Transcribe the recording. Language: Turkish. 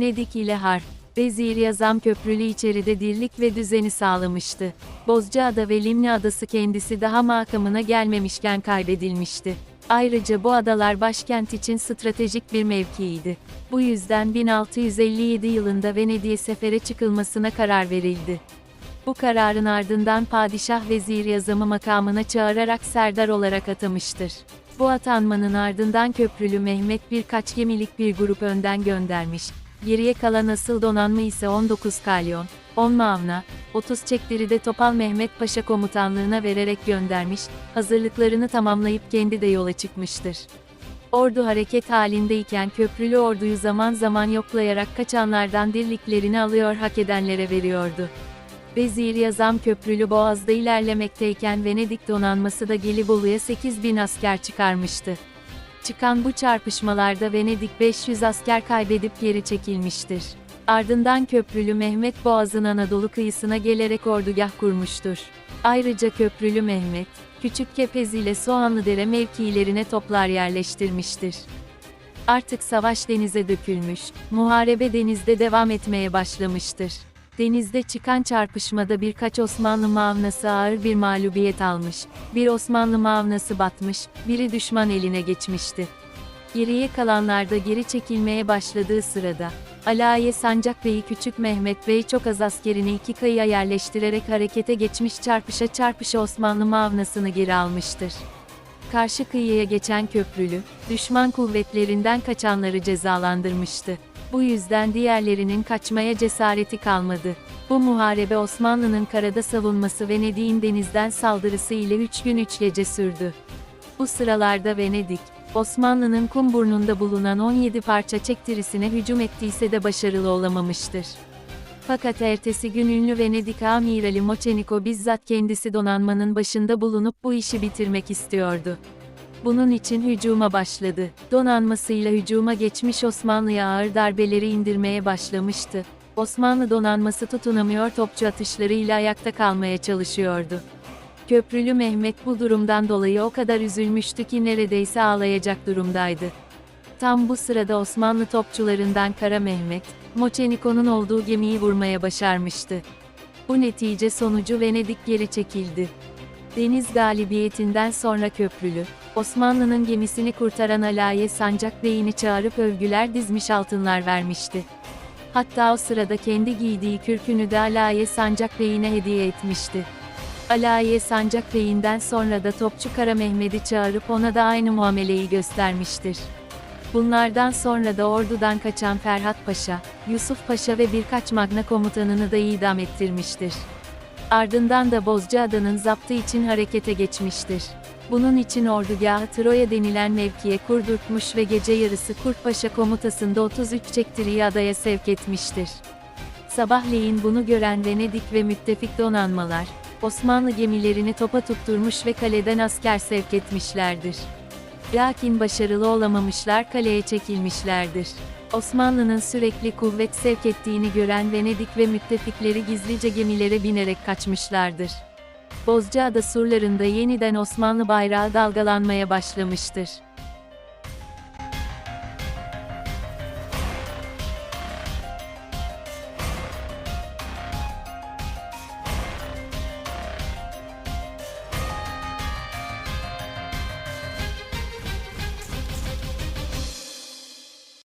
Venedik ile Harp, Vezir Yazam Köprülü içeride dirlik ve düzeni sağlamıştı. Bozcaada ve Limni Adası kendisi daha makamına gelmemişken kaybedilmişti. Ayrıca bu adalar başkent için stratejik bir mevkiiydi. Bu yüzden 1657 yılında Venedik'e sefere çıkılmasına karar verildi. Bu kararın ardından padişah vezir yazamı makamına çağırarak serdar olarak atamıştır. Bu atanmanın ardından Köprülü Mehmet birkaç gemilik bir grup önden göndermiş. Geriye kalan asıl donanma ise 19 kalyon, 10 mavna, 30 çekleri de Topal Mehmet Paşa komutanlığına vererek göndermiş, hazırlıklarını tamamlayıp kendi de yola çıkmıştır. Ordu hareket halindeyken köprülü orduyu zaman zaman yoklayarak kaçanlardan dirliklerini alıyor hak edenlere veriyordu. Vezir Yazam Köprülü Boğaz'da ilerlemekteyken Venedik donanması da Gelibolu'ya 8 bin asker çıkarmıştı. Çıkan bu çarpışmalarda Venedik 500 asker kaybedip geri çekilmiştir. Ardından Köprülü Mehmet Boğaz'ın Anadolu kıyısına gelerek ordugah kurmuştur. Ayrıca Köprülü Mehmet, Küçük Kepez ile Soğanlıdere mevkilerine toplar yerleştirmiştir. Artık savaş denize dökülmüş, muharebe denizde devam etmeye başlamıştır. Denizde çıkan çarpışmada birkaç Osmanlı mavnası ağır bir mağlubiyet almış, bir Osmanlı mavnası batmış, biri düşman eline geçmişti. Geriye kalanlar da geri çekilmeye başladığı sırada, Alaye Sancak Bey'i Küçük Mehmet Bey çok az askerini iki kıyıya yerleştirerek harekete geçmiş çarpışa çarpışa Osmanlı mavnasını geri almıştır. Karşı kıyıya geçen köprülü, düşman kuvvetlerinden kaçanları cezalandırmıştı. Bu yüzden diğerlerinin kaçmaya cesareti kalmadı. Bu muharebe Osmanlı'nın karada savunması Venedik'in denizden saldırısı ile 3 gün 3 gece sürdü. Bu sıralarda Venedik, Osmanlı'nın Kumburnu'nda bulunan 17 parça çektirisine hücum ettiyse de başarılı olamamıştır. Fakat ertesi gün ünlü Venedik amirali Moçeniko bizzat kendisi donanmanın başında bulunup bu işi bitirmek istiyordu. Bunun için hücuma başladı. Donanmasıyla hücuma geçmiş Osmanlı'ya ağır darbeleri indirmeye başlamıştı. Osmanlı donanması tutunamıyor topçu atışlarıyla ayakta kalmaya çalışıyordu. Köprülü Mehmet bu durumdan dolayı o kadar üzülmüştü ki neredeyse ağlayacak durumdaydı. Tam bu sırada Osmanlı topçularından Kara Mehmet, Moçeniko'nun olduğu gemiyi vurmaya başarmıştı. Bu netice sonucu Venedik geri çekildi. Deniz galibiyetinden sonra Köprülü, Osmanlı'nın gemisini kurtaran Alaye Sancak Bey'ini çağırıp övgüler dizmiş altınlar vermişti. Hatta o sırada kendi giydiği kürkünü de Alaye Sancak Bey'ine hediye etmişti. Alaye Sancak Bey'inden sonra da Topçu Kara Mehmet'i çağırıp ona da aynı muameleyi göstermiştir. Bunlardan sonra da ordudan kaçan Ferhat Paşa, Yusuf Paşa ve birkaç magna komutanını da idam ettirmiştir. Ardından da Bozcaada'nın zaptı için harekete geçmiştir. Bunun için ordugahı Troya denilen mevkiye kurdurtmuş ve gece yarısı Kurtpaşa komutasında 33 çektiriyi adaya sevk etmiştir. Sabahleyin bunu gören Venedik ve müttefik donanmalar, Osmanlı gemilerini topa tutturmuş ve kaleden asker sevk etmişlerdir. Lakin başarılı olamamışlar kaleye çekilmişlerdir. Osmanlı'nın sürekli kuvvet sevk ettiğini gören Venedik ve müttefikleri gizlice gemilere binerek kaçmışlardır. Bozcaada surlarında yeniden Osmanlı bayrağı dalgalanmaya başlamıştır.